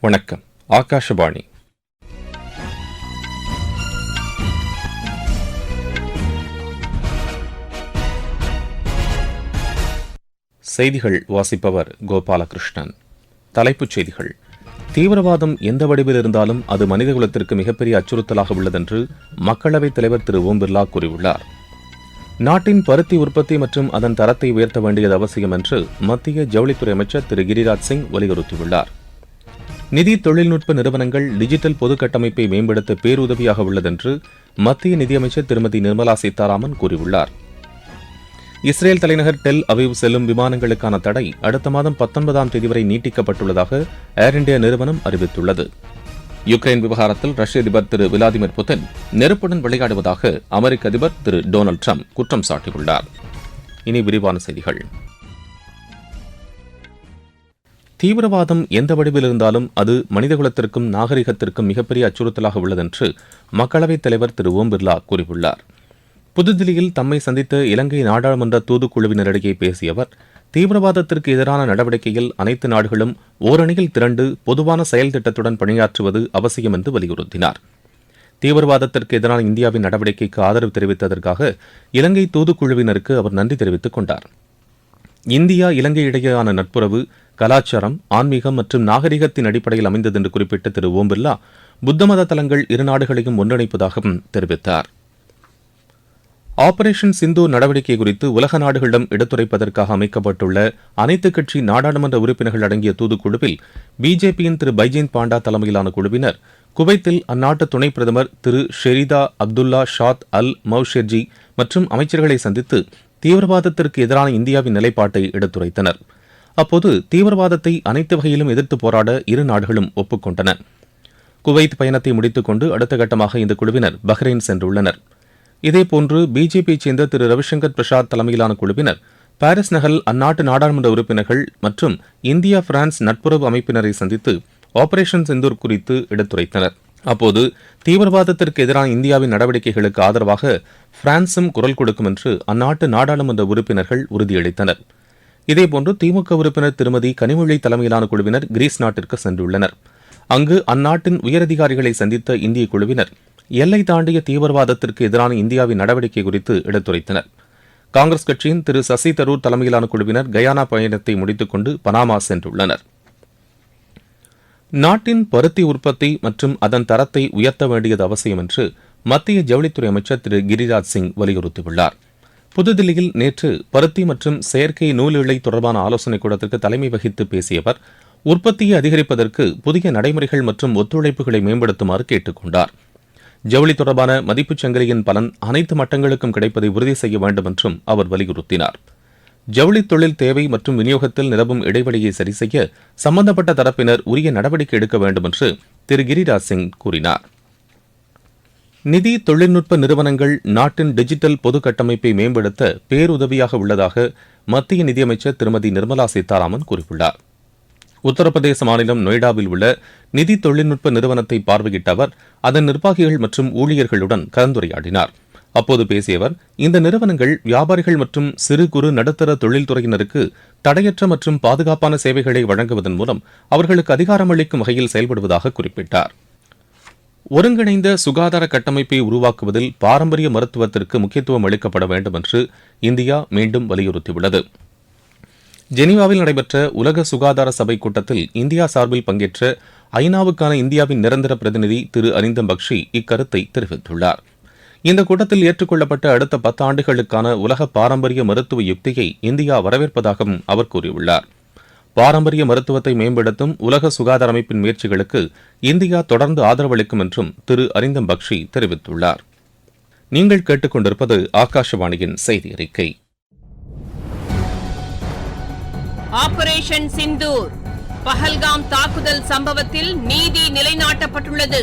வணக்கம். ஆகாஷவாணி. செய்திகள் வாசிப்பவர் கோபாலகிருஷ்ணன். தலைப்புச் செய்திகள். தீவிரவாதம் எந்த வடிவில் இருந்தாலும் அது மனிதகுலத்திற்கு மிகப்பெரிய அச்சுறுத்தலாக உள்ளதென்று மக்களவைத் தலைவர் திரு ஓம் பிர்லா கூறியுள்ளார். நாட்டின் பருத்தி உற்பத்தி மற்றும் அதன் தரத்தை உயர்த்த வேண்டியது அவசியம் என்று மத்திய ஜவுளித்துறை அமைச்சர் திரு கிரிராஜ் சிங் வலியுறுத்தியுள்ளார். நிதி தொழில்நுட்ப நிறுவனங்கள் டிஜிட்டல் பொது கட்டமைப்பை மேம்படுத்த பேருதவியாக உள்ளதென்று மத்திய நிதியமைச்சர் திருமதி நிர்மலா சீதாராமன் கூறியுள்ளார். இஸ்ரேல் தலைநகர் டெல் அவிவ் செல்லும் விமானங்களுக்கான தடை அடுத்த மாதம் பத்தொன்பதாம் தேதி வரை நீட்டிக்கப்பட்டுள்ளதாக ஏர் இண்டியா நிறுவனம் அறிவித்துள்ளது. யுக்ரைன் விவகாரத்தில் ரஷ்ய அதிபர் திரு விளாடிமிர் புதின் நெருப்புடன் விளையாடுவதாக அமெரிக்க அதிபர் திரு டொனால்டு ட்ரம்ப் குற்றம் சாட்டியுள்ளார். இனி விரிவான செய்திகள். தீவிரவாதம் எந்த வடிவில் இருந்தாலும் அது மனிதகுலத்திற்கும் நாகரிகத்திற்கும் மிகப்பெரிய அச்சுறுத்தலாக உள்ளதென்று மக்களவைத் தலைவர் திரு ஓம் பிர்லா கூறியுள்ளார். புதுதில்லியில் தம்மை சந்தித்த இலங்கை நாடாளுமன்ற தூதுக்குழுவினரிடையே பேசிய அவர் தீவிரவாதத்திற்கு எதிரான நடவடிக்கையில் அனைத்து நாடுகளும் ஓரணியில் திரண்டு பொதுவான செயல் திட்டத்துடன் பணியாற்றுவது அவசியம் என்று வலியுறுத்தினார். தீவிரவாதத்திற்கு எதிரான இந்தியாவின் நடவடிக்கைக்கு ஆதரவு தெரிவித்ததற்காக இலங்கை தூதுக்குழுவினருக்கு அவர் நன்றி தெரிவித்துக் கொண்டார். இந்தியா இலங்கை இடையேயான நட்புறவு கலாச்சாரம் ஆன்மீகம் மற்றும் நாகரிகத்தின் அடிப்படையில் அமைந்தது என்று குறிப்பிட்ட திரு ஓம் பிர்லா புத்த மத தலங்கள் இரு நாடுகளையும் ஒன்றிணைப்பதாகவும் தெரிவித்தார். ஆபரேஷன் சிந்து நடவடிக்கை குறித்து உலக நாடுகளிடம் எடுத்துரைப்பதற்காக அமைக்கப்பட்டுள்ள அனைத்து கட்சி நாடாளுமன்ற உறுப்பினர்கள் அடங்கிய தூதுக்குழுவில் பிஜேபியின் திரு பைஜெயந்த் பாண்டா தலைமையிலான குழுவினர் குவைத்தில் அந்நாட்டு துணை பிரதமர் திரு ஷெரிதா அப்துல்லா ஷாத் அல் மௌஷெர்ஜி மற்றும் அமைச்சர்களை சந்தித்து தீவிரவாதத்திற்கு எதிரான இந்தியாவின் நிலைப்பாட்டை எடுத்துரைத்தனர். அப்போது தீவிரவாதத்தை அனைத்து வகையிலும் எதிர்த்து போராட இரு நாடுகளும் ஒப்புக்கொண்டன. குவைத் பயணத்தை முடித்துக்கொண்டு அடுத்த கட்டமாக இந்த குழுவினர் பஹ்ரைன் சென்றுள்ளனர். இதேபோன்று பிஜேபியைச் சேர்ந்த திரு. ரவிசங்கர் பிரசாத் தலைமையிலான குழுவினர் பாரிஸ் நகரில் அந்நாட்டு நாடாளுமன்ற உறுப்பினர்கள் மற்றும் இந்தியா பிரான்ஸ் நட்புறவு அமைப்பினரை சந்தித்து ஆபரேஷன் செந்தூர் குறித்து எடுத்துரைத்தனர். அப்போது தீவிரவாதத்திற்கு எதிரான இந்தியாவின் நடவடிக்கைகளுக்கு ஆதரவாக பிரான்சும் குரல் கொடுக்கும் என்று அந்நாட்டு நாடாளுமன்ற உறுப்பினர்கள் உறுதியளித்தனர். இதேபோன்று திமுக உறுப்பினர் திருமதி கனிமொழி தலைமையிலான குழுவினர் கிரீஸ் நாட்டிற்கு சென்றுள்ளனர். அங்கு அந்நாட்டின் உயரதிகாரிகளை சந்தித்த இந்திய குழுவினர் எல்லை தாண்டிய தீவிரவாதத்திற்கு எதிரான இந்தியாவின் நடவடிக்கை குறித்து எடுத்துரைத்தனர். காங்கிரஸ் கட்சியின் திரு சசி தரூர் தலைமையிலான குழுவினர் கயானா பயணத்தை முடித்துக் கொண்டு பனாமா சென்றுள்ளனர். நாட்டின் பருத்தி உற்பத்தி மற்றும் அதன் தரத்தை உயர்த்த வேண்டியது அவசியம் என்று மத்திய ஜவுளித்துறை அமைச்சர் திரு கிரிராஜ் சிங் வலியுறுத்தியுள்ளார். புதுதில்லியில் நேற்று பருத்தி மற்றும் செயற்கை நூல் இழை தொடர்பான ஆலோசனைக் கூடத்திற்கு தலைமை வகித்து பேசிய அவர் உற்பத்தியை அதிகரிப்பதற்கு புதிய நடைமுறைகள் மற்றும் ஒத்துழைப்புகளை மேம்படுத்துமாறு கேட்டுக் கொண்டார். ஜவுளி தொடர்பான மதிப்புச் சங்கிலியின் பலன் அனைத்து மட்டங்களுக்கும் கிடைப்பதை உறுதி செய்ய வேண்டும் என்றும் அவர் வலியுறுத்தினார். ஜவுளி தொழில் தேவை மற்றும் விநியோகத்தில் நிலவும் இடைவெளியை சரி செய்ய சம்பந்தப்பட்ட தரப்பினர் உரிய நடவடிக்கை எடுக்க வேண்டும் என்று திரு கிரிராஜ் சிங் கூறினார். நிதி தொழில்நுட்ப நிறுவனங்கள் நாட்டின் டிஜிட்டல் பொது கட்டமைப்பை மேம்படுத்த பேருதவியாக உள்ளதாக மத்திய நிதியமைச்சர் திருமதி நிர்மலா சீதாராமன் கூறியுள்ளார். உத்தரப்பிரதேச மாநிலம் நொய்டாவில் உள்ள நிதி தொழில்நுட்ப நிறுவனத்தை பார்வையிட்ட அவர் அதன் நிர்வாகிகள் மற்றும் ஊழியர்களுடன் கலந்துரையாடினார். அப்போது பேசிய அவர் இந்த நிறுவனங்கள் வியாபாரிகள் மற்றும் சிறு குறு நடுத்தர தொழில்துறையினருக்கு தடையற்ற மற்றும் பாதுகாப்பான சேவைகளை வழங்குவதன் மூலம் அவர்களுக்கு அதிகாரமளிக்கும் வகையில் செயல்படுவதாக குறிப்பிட்டார். ஒருங்கிணைந்த சுகாதார கட்டமைப்பை உருவாக்குவதில் பாரம்பரிய மருத்துவத்திற்கு முக்கியத்துவம் அளிக்கப்பட வேண்டும் என்று இந்தியா மீண்டும் வலியுறுத்தியுள்ளது. ஜெனீவாவில் நடைபெற்ற உலக சுகாதார சபை கூட்டத்தில் இந்தியா சார்பில் பங்கேற்ற ஐநாவுக்கான இந்தியாவின் நிரந்தர பிரதிநிதி திரு அரிந்தம் பக்ஷி இக்கருத்தை தெரிவித்துள்ளார். இந்த கூட்டத்தில் ஏற்றுக்கொள்ளப்பட்ட அடுத்த பத்தாண்டுகளுக்கான உலக பாரம்பரிய மருத்துவ யுக்தியை இந்தியா வரவேற்பதாகவும் அவர் கூறியுள்ளார். பாரம்பரிய மருத்துவத்தை மேம்படுத்தும் உலக சுகாதார அமைப்பின் முயற்சிகளுக்கு இந்தியா தொடர்ந்து ஆதரவளிக்கும் என்றும் திரு அரிந்தம் பக்ஷி தெரிவித்துள்ளார். நீங்கள் கேட்டுக்கொண்டிருப்பது ஆகாஷவாணியின் செய்தி அறிக்கை. ஆபரேஷன் சிந்தூர் பஹல்காம் தாக்குதல் சம்பவத்தில் நீதி நிலைநாட்டப்பட்டுள்ளது.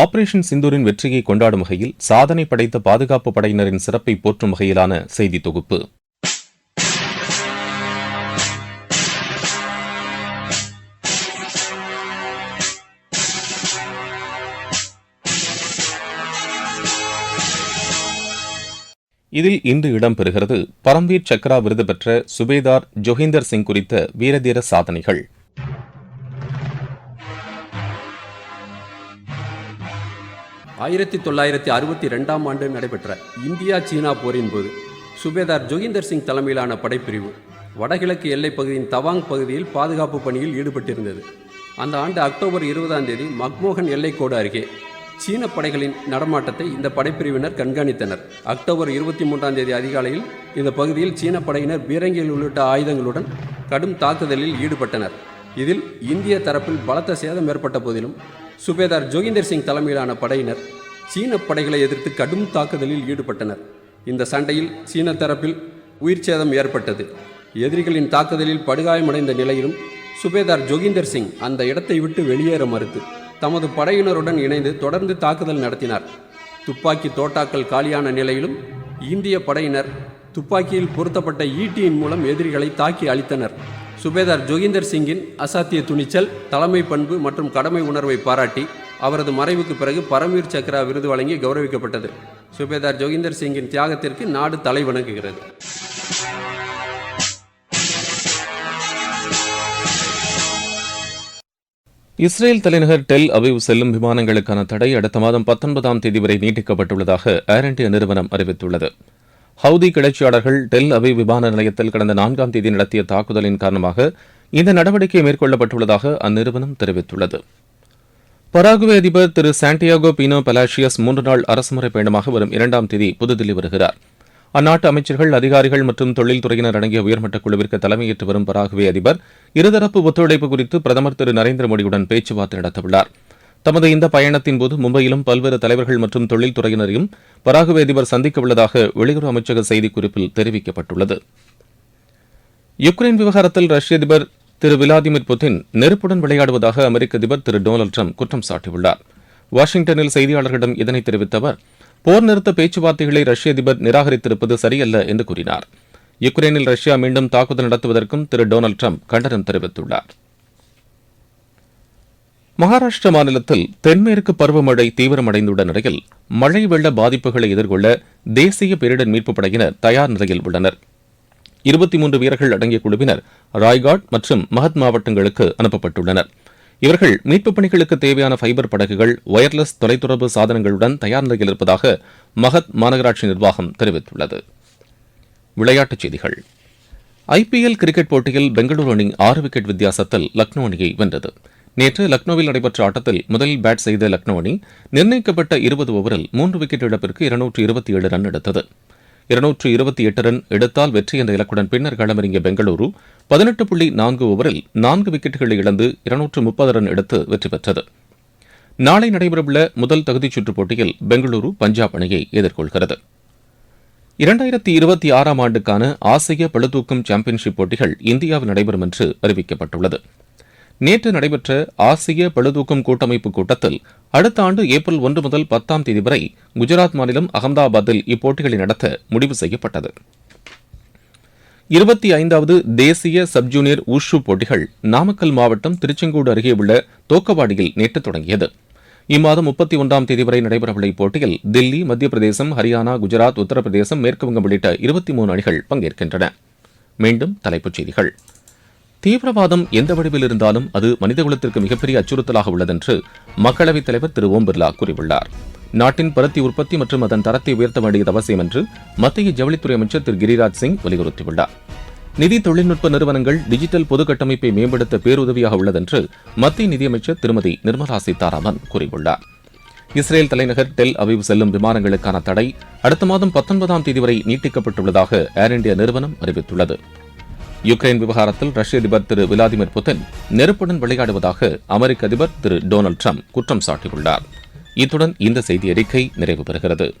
ஆபரேஷன் சிந்தூரின் வெற்றியை கொண்டாடும் வகையில் சாதனை படைத்த பாதுகாப்பு படையினரின் சிறப்பை போற்றும் வகையிலான செய்தி தொகுப்பு. இதில் இன்று இடம்பெறுகிறது பரம்வீர் சக்ரா விருது பெற்ற சுபேதார் ஜொஹிந்தர் சிங் குறித்த வீரதீர சாதனைகள். ஆயிரத்தி தொள்ளாயிரத்தி அறுபத்தி ரெண்டாம் ஆண்டு நடைபெற்ற இந்தியா சீனா போரின் போது சுபேதார் ஜோகிந்தர் சிங் தலைமையிலான படைப்பிரிவு வடகிழக்கு எல்லைப் பகுதியின் தவாங் பகுதியில் பாதுகாப்பு பணியில் ஈடுபட்டிருந்தது. அந்த ஆண்டு அக்டோபர் இருபதாம் தேதி மக்மோகன் எல்லைக்கோடு அருகே சீன படைகளின் நடமாட்டத்தை இந்த படைப்பிரிவினர் கண்காணித்தனர். அக்டோபர் இருபத்தி மூன்றாம் தேதி அதிகாலையில் இந்த பகுதியில் சீன படையினர் பீரங்கிகள் உள்ளிட்ட ஆயுதங்களுடன் கடும் தாக்குதலில் ஈடுபட்டனர். இதில் இந்திய தரப்பில் பலத்த சேதம் ஏற்பட்ட போதிலும் சுபேதார் ஜோகிந்தர் சிங் தலைமையிலான படையினர் சீன படைகளை எதிர்த்து கடும் தாக்குதலில் ஈடுபட்டனர். இந்த சண்டையில் சீன தரப்பில் உயிர் சேதம் ஏற்பட்டது. எதிரிகளின் தாக்குதலில் படுகாயமடைந்த நிலையிலும் சுபேதார் ஜோகிந்தர் சிங் அந்த இடத்தை விட்டு வெளியேற மறுத்து தமது படையினருடன் இணைந்து தொடர்ந்து தாக்குதல் நடத்தினார். துப்பாக்கி தோட்டாக்கள் காலியான நிலையிலும் இந்திய படையினர் துப்பாக்கியில் பொருத்தப்பட்ட ஈட்டியின் மூலம் எதிரிகளை தாக்கி அழித்தனர். சுபேதார் ஜோகிந்தர் சிங்கின் அசாத்திய துணிச்சல் தலைமை பண்பு மற்றும் கடமை உணர்வை பாராட்டி அவரது மறைவுக்கு பிறகு பரம்வீர் சக்ரா விருது வழங்கி கௌரவிக்கப்பட்டது. சுபேதார் ஜோகிந்தர் சிங்கின் தியாகத்திற்கு நாடு தலை வணங்குகிறது. இஸ்ரேல் தலைநகர் டெல் அவிவ் செல்லும் விமானங்களுக்கான தடை அடுத்த மாதம் பத்தொன்பதாம் தேதி வரை நீட்டிக்கப்பட்டுள்ளதாக ஏர் இண்டியா நிறுவனம் அறிவித்துள்ளது. ஹவுதி கிளர்ச்சியாளர்கள் டெல் அவி விமான நிலையத்தில் கடந்த நான்காம் தேதி நடத்திய தாக்குதலின் காரணமாக இந்த நடவடிக்கை மேற்கொள்ளப்பட்டுள்ளதாக அந்நிறுவனம் தெரிவித்துள்ளது. பராகுவே அதிபர் திரு சாண்டியாகோ பீனோ பலாஷியஸ் மூன்று நாள் அரசுமுறை பயணமாக வரும் இரண்டாம் தேதி புதுதில்லி வருகிறார். அந்நாட்டு அமைச்சர்கள் அதிகாரிகள் மற்றும் தொழில்துறையினர் அடங்கிய உயர்மட்ட குழுவிற்கு தலைமையேற்று வரும் பராகுவே அதிபர் இருதரப்பு ஒத்துழைப்பு குறித்து பிரதமர் திரு நரேந்திர மோடியுடன் பேச்சுவார்த்தை நடத்தவுள்ளாா் தமது இந்த பயணத்தின் போது மும்பையிலும் பல்வேறு தலைவர்கள் மற்றும் தொழில்துறையினரையும் பராகுவே அதிபர் சந்திக்க உள்ளதாக வெளியுறவு அமைச்சக செய்திக்குறிப்பில் தெரிவிக்கப்பட்டுள்ளது. யுக்ரைன் விவகாரத்தில் ரஷ்ய அதிபர் திரு விளாடிமிர் புட்டின் நெருப்புடன் விளையாடுவதாக அமெரிக்க அதிபர் திரு டொனால்டு ட்ரம்ப் குற்றம் சாட்டியுள்ளார். வாஷிங்டனில் செய்தியாளர்களிடம் இதனை தெரிவித்த அவர் போர் நிறுத்த பேச்சுவார்த்தைகளை ரஷ்ய அதிபர் நிராகரித்திருப்பது சரியல்ல என்று கூறினார். யுக்ரைனில் ரஷ்யா மீண்டும் தாக்குதல் நடத்துவதற்கும் திரு டொனால்டு ட்ரம்ப் கண்டனம் தெரிவித்துள்ளார். மகாராஷ்டிர மாநிலத்தில் தென்மேற்கு பருவமழை தீவிரமடைந்துள்ள நிலையில் மழை வெள்ள பாதிப்புகளை எதிர்கொள்ள தேசிய பேரிடர் மீட்புப் படையினர் தயார் நிலையில் உள்ளனர். இருபத்தி மூன்று வீரர்கள் அடங்கிய குழுவினர் ராய்காட் மற்றும் மகத் மாவட்டங்களுக்கு அனுப்பப்பட்டுள்ளனர். இவர்கள் மீட்புப் பணிகளுக்கு தேவையான ஃபைபர் படகுகள் ஒயர்லெஸ் தொலைத்தொடர்பு சாதனங்களுடன் தயார் நிலையில் இருப்பதாக மகத் மாநகராட்சி நிர்வாகம் தெரிவித்துள்ளது. விளையாட்டுச் செய்திகள். ஐபிஎல் கிரிக்கெட் போட்டியில் பெங்களூரு அணி ஆறு விக்கெட் வித்தியாசத்தில் லக்னோ அணியை வென்றது. நேற்று லக்னோவில் நடைபெற்ற ஆட்டத்தில் முதலில் பேட் செய்த லக்னோ அணி நிர்ணயிக்கப்பட்ட இருபது ஓவரில் மூன்று விக்கெட் இழப்பிற்கு இருநூற்று இருபத்தி ஏழு ரன் எடுத்தது. இருநூற்று இருபத்தி எட்டு ரன் எடுத்தால் வெற்றி என்ற இலக்குடன் பின்னர் களமிறங்கிய பெங்களூரு பதினெட்டு புள்ளி நான்கு ஓவரில் நான்கு விக்கெட்டுகளை இழந்து இருநூற்று முப்பது ரன் எடுத்து வெற்றி பெற்றது. நாளை நடைபெறவுள்ள முதல் தகுதிச் சுற்றுப் போட்டியில் பெங்களூரு பஞ்சாப் அணியை எதிர்கொள்கிறது. இரண்டாயிரத்தி இருபத்தி ஆறாம் ஆண்டுக்கான ஆசிய பளுதூக்கும் சாம்பியன்ஷிப் போட்டிகள் இந்தியாவில் நடைபெறும் என்று அறிவிக்கப்பட்டுள்ளது. நேற்று நடைபெற்ற ஆசிய பழுதூக்கும் கூட்டமைப்பு கூட்டத்தில் அடுத்த ஆண்டு ஏப்ரல் ஒன்று முதல் பத்தாம் தேதி வரை குஜராத் மாநிலம் அகமதாபாத்தில் இப்போட்டிகளை நடத்த முடிவு செய்யப்பட்டது. இருபத்தி ஐந்தாவது தேசிய சப் ஜூனியர் உஷு போட்டிகள் நாமக்கல் மாவட்டம் திருச்செங்கோடு அருகே உள்ள தோக்கவாடியில் நேற்று தொடங்கியது. இம்மாதம் முப்பத்தி ஒன்றாம் தேதி வரை நடைபெறவுள்ள இப்போட்டியில் தில்லி மத்திய பிரதேசம் ஹரியானா குஜராத் உத்தரப்பிரதேசம் மேற்குவங்கம் உள்ளிட்ட இருபத்தி மூணு அணிகள் பங்கேற்கின்றன. மீண்டும் தலைப்புச் செய்திகள். தீவிரவாதம் எந்த வடிவில் இருந்தாலும் அது மனிதகுலத்திற்கு மிகப்பெரிய அச்சுறுத்தலாக உள்ளதென்று மக்களவைத் தலைவர் திரு ஓம் பிர்லா கூறியுள்ளார். நாட்டின் பருத்தி உற்பத்தி மற்றும் அதன் தரத்தை உயர்த்த வேண்டியது அவசியம் என்று மத்திய ஜவுளித்துறை அமைச்சர் திரு கிரிராஜ் சிங் வலியுறுத்தியுள்ளார். நிதி தொழில்நுட்ப நிறுவனங்கள் டிஜிட்டல் பொது கட்டமைப்பை மேம்படுத்த பேருதவியாக உள்ளதென்று மத்திய நிதியமைச்சர் திருமதி நிர்மலா சீதாராமன் கூறியுள்ளார். இஸ்ரேல் தலைநகர் டெல் அவிவ் செல்லும் விமானங்களுக்கான தடை அடுத்த மாதம் பத்தொன்பதாம் தேதி வரை நீட்டிக்கப்பட்டுள்ளதாக ஏர் இந்தியா நிறுவனம் அறிவித்துள்ளது. யுக்ரைன் விவகாரத்தில் ரஷ்ய அதிபர் திரு விளாடிமிர் புதின் நெருப்புடன் விளையாடுவதாக அமெரிக்க அதிபர் திரு டொனால்டு ட்ரம்ப் குற்றம் சாட்டியுள்ளார். இத்துடன் இந்த செய்தி அறிக்கை நிறைவு பெறுகிறது.